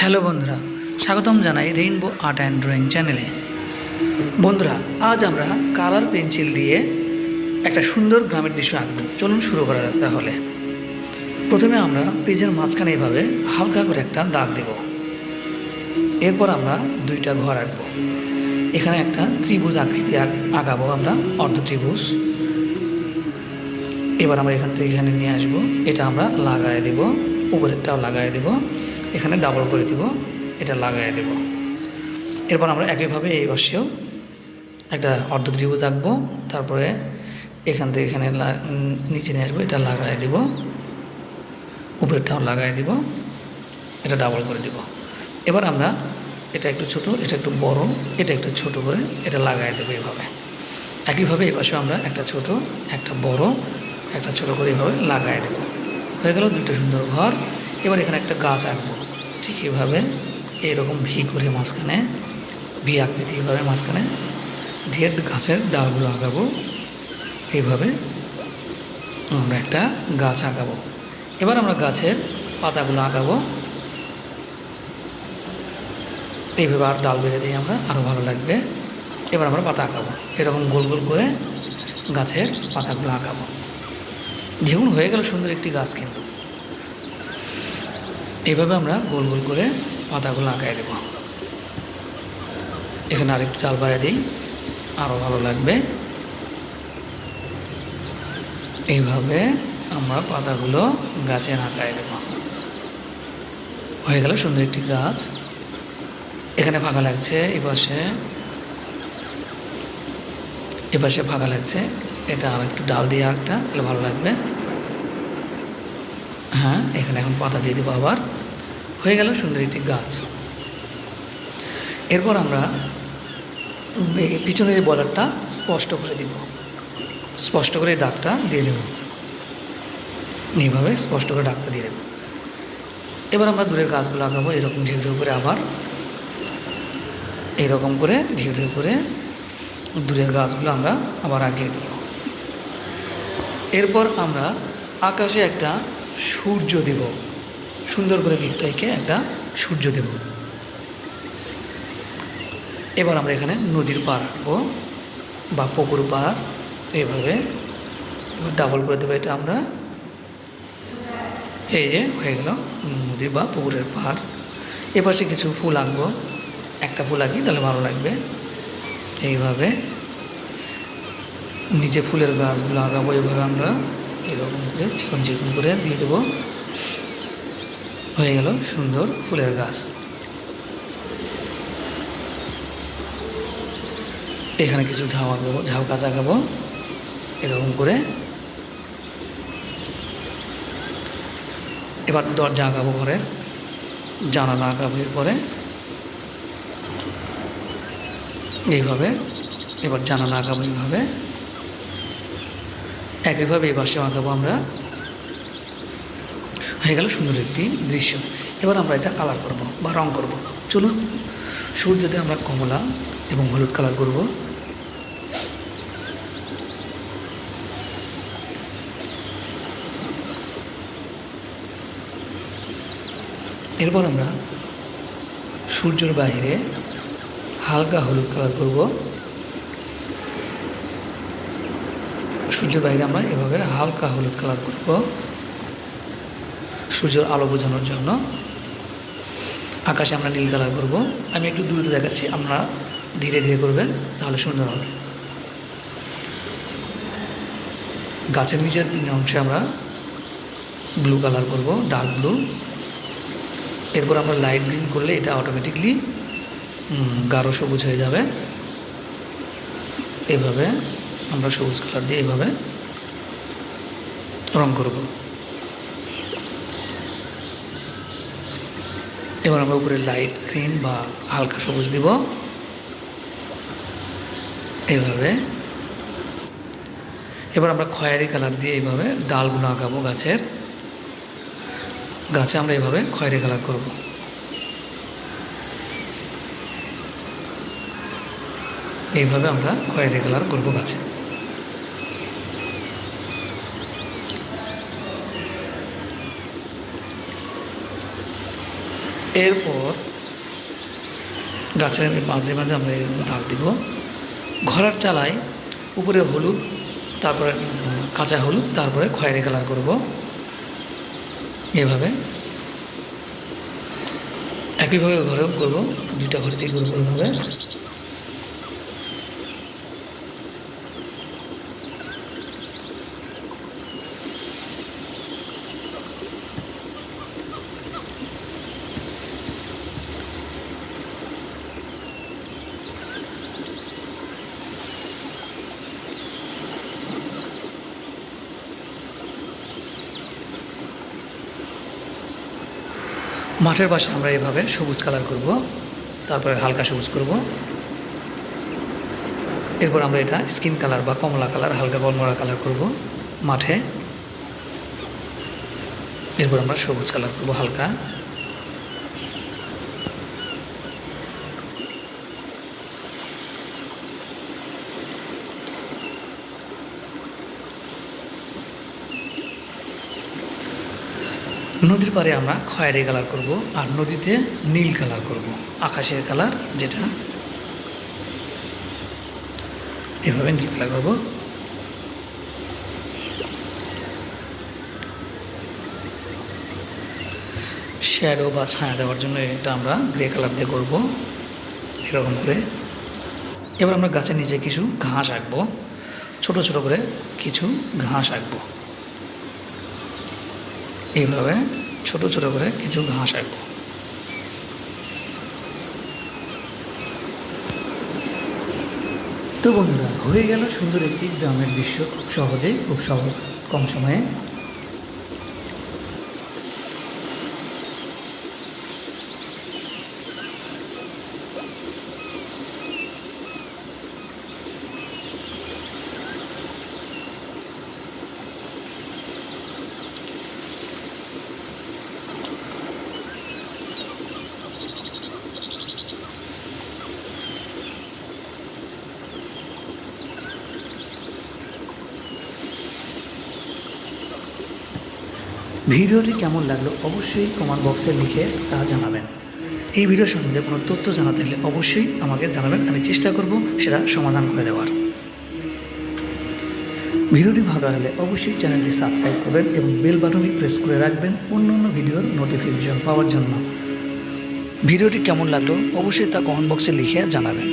Hello বন্ধুরা, স্বাগতম জানাই রেইনবো আর্ট অ্যান্ড ড্রয়িং চ্যানেলে বন্ধুরা, আজ আমরা কালার পেন্সিল দিয়ে একটা সুন্দর গ্রামের দৃশ্য আঁকবো। চলুন শুরু করা যাক তাহলে। প্রথমে আমরা পেজের মাঝখানে এভাবে হালকা করে একটা দাগ দেব। এরপর আমরা দুইটা ঘর আঁকবো। এখানে একটা ত্রিভুজ আকৃতি আঁক- আঁকাবো আমরা, অর্ধ ত্রিভুজ। এবার আমরা এখান থেকে এখানে নিয়ে আসব। এটা আমরা লাগায় দেব, উপরেরটাও লাগায় দেব। এখানে ডাবল করে দিব, এটা লাগায় দেব। এরপর আমরা একইভাবে এই পাশেও একটা অর্ধ ত্রিভুজ আঁকবো, তারপরে এখান থেকে এখানে নিচে নিয়ে আসব, এটা লাগায় দেব। উপরেরটাও লাগায় দিব, এটা ডাবল করে দিব। এবার আমরা এটা একটু ছোট, এটা একটু বড়, এটা একটু ছোট করে এটা লাগায় দেবো এভাবে একইভাবে এই পাশে আমরা একটা ছোট, একটা বড়, একটা ছোট করে এভাবে লাগায় দেবো। হয়ে গেল দুটো সুন্দর ঘর। এবার এখানে একটা গাছ আঁকবো। ঠিক এভাবে এরকম ভি করে মাঝখানে, ভি আকৃতি এভাবে মাঝখানে দিয়ে গাছের ডালগুলো আঁকাবো এইভাবে আমরা একটা গাছ আঁকাবো এবার আমরা গাছের পাতাগুলো আঁকাবো এইভাবে আর ডাল বেঁধে দিই আমরা আরও ভালো লাগবে। এবার আমরা পাতা আঁকাবো এরকম গোল গোল করে গাছের পাতাগুলো আঁকাবো দেখুন হয়ে গেল সুন্দর একটি গাছ কিন্তু। এইভাবে আমরা গোল গোল করে পাতাগুলো আঁকায় দেব। এখানে আরেকটু ডাল বাড়িয়ে দিই আরও ভালো লাগবে। এইভাবে আমরা পাতাগুলো গাছে আঁকায় দেব। হয়ে গেল সুন্দর একটি গাছ। এখানে ফাঁকা লাগছে এই পাশে এ পাশে ফাঁকা লাগছে। এটা আর একটু ডাল দিয়ে আরেকটা তাহলে ভালো লাগবে। হ্যাঁ এখানে এখন পাতা দিয়ে দেবো আবার। হয়ে গেল সুন্দর একটি গাছ। এরপর আমরা পিছনের বর্ডারটা স্পষ্ট করে দিব। স্পষ্ট করে দাগটা দিয়ে দেব। এইভাবে স্পষ্ট করে দাগটা দিয়ে দেবো। এবার আমরা দূরের গাছগুলো আঁকাবো এরকম ঢেউ ঢেউ করে আবার। এরকম করে ঢেউ ঢেউ করে দূরের গাছগুলো আমরা আবার আঁকিয়ে দেব। এরপর আমরা আকাশে একটা সূর্য দেব। সুন্দর করে বৃত্তকে একটা সূর্য দেব। এবার আমরা এখানে নদীর পার আঁকবো বা পুকুর পার এইভাবে ডাবল করে দেবো এটা আমরা। এই যে হয়ে গেল নদী বা পুকুরের পার এপাশে কিছু ফুল আঁকবো। একটা ফুল আঁকি, তাহলে ভালো লাগবে। এইভাবে নিচে ফুলের গাছগুলো আঁকাবো এইভাবে আমরা। এরকম করে, চিকন চিকন করে দিয়ে দেবো। হয়ে গেল সুন্দর ফুলের গাছ। এখানে কিছু ঝাউ আঁকাবো ঝাউ গাছ আঁকাবো এরকম করে। এবার দরজা আঁকাবো ঘরের জানালা আঁকাবো এরপরে। এইভাবে, এবার জানালা আঁকাবো এইভাবে। একইভাবে এই পাশে আঁকাবো আমরা। হয়ে গেল সুন্দর একটি দৃশ্য। এবার আমরা এটা কালার করব বা রং করব। চলুন, সূর্যতে আমরা কমলা এবং হলুদ কালার করব। এরপর আমরা সূর্যের বাইরে হালকা হলুদ কালার করব। সূর্যের বাইরে আমরা এভাবে হালকা হলুদ কালার করব। সূর্যের আলো বোঝানোর জন্য। আকাশে আমরা নীল কালার করব। আমি একটু দূরে দেখাচ্ছি, আপনারা ধীরে ধীরে করবেন, তাহলে সুন্দর হবে। গাছের নিচের তিন অংশে আমরা ব্লু কালার করব ডার্ক ব্লু এরপর আমরা লাইট গ্রিন করলে এটা অটোমেটিকলি গাঢ় সবুজ হয়ে যাবে। এভাবে। আমরা সবুজ কালার দিয়ে এইভাবে রং করব। এবার আমরা উপরে লাইট গ্রিন বা হালকা সবুজ দিব। এইভাবে এবার আমরা খয়েরি কালার দিয়ে এইভাবে ডালগুলো আঁকাবো গাছের। গাছে আমরা এইভাবে খয়েরি কালার করব। এইভাবে আমরা খয়েরি কালার করব গাছে। এরপর গাছের মাঝে মাঝে আমরা এরকম দাগ দিব। ঘরের চালায় উপরে হলুদ, তারপরে কাঁচা হলুদ, তারপরে খয়েরি কালার করব। এভাবে। একইভাবে ঘরেও করব দুটা ঘরেতেই করব এভাবে। মাঠের পাশে আমরা এভাবে সবুজ কালার করব, তারপরে হালকা সবুজ করব। এরপর আমরা এটা স্কিন কালার বা কমলা কালার, হালকা কমলা কালার করব মাঠে। এরপর আমরা সবুজ কালার করব হালকা। নদীর পাড়ে আমরা খয়েরি কালার করব আর নদীতে নীল কালার করব, আকাশের কালার যেটা। এভাবে নীল কালার করব। শ্যাডো বা ছায়া দেওয়ার জন্য এটা আমরা গ্রে কালার দিয়ে করব, এরকম করে। এবার আমরা গাছের নিচে কিছু ঘাস আঁকবো, ছোট ছোট করে কিছু ঘাস আঁকবো। এইভাবে ছোট ছোট করে কিছু ঘাস আঁকবো। তো বন্ধুরা, হয়ে গেল সুন্দর একটি গ্রামের দৃশ্য। খুব সহজেই, খুব সহজ কম সময়ে ভিডিওটি কেমন লাগল অবশ্যই কমেন্ট বক্সে লিখে তা জানাবেন। এই ভিডিও সম্বন্ধে কোনো তথ্য জানা থাকলে অবশ্যই আমাকে জানাবেন, আমি চেষ্টা করব সেটা সমাধান করে দেওয়ার। ভিডিওটি ভালো লাগলে অবশ্যই চ্যানেলটি সাবস্ক্রাইব করবেন এবং বেল বাটনটি প্রেস করে রাখবেন অন্য অন্য ভিডিওর নোটিফিকেশন পাওয়ার জন্য। ভিডিওটি কেমন লাগল অবশ্যই তা কমেন্ট বক্সে লিখে জানাবেন।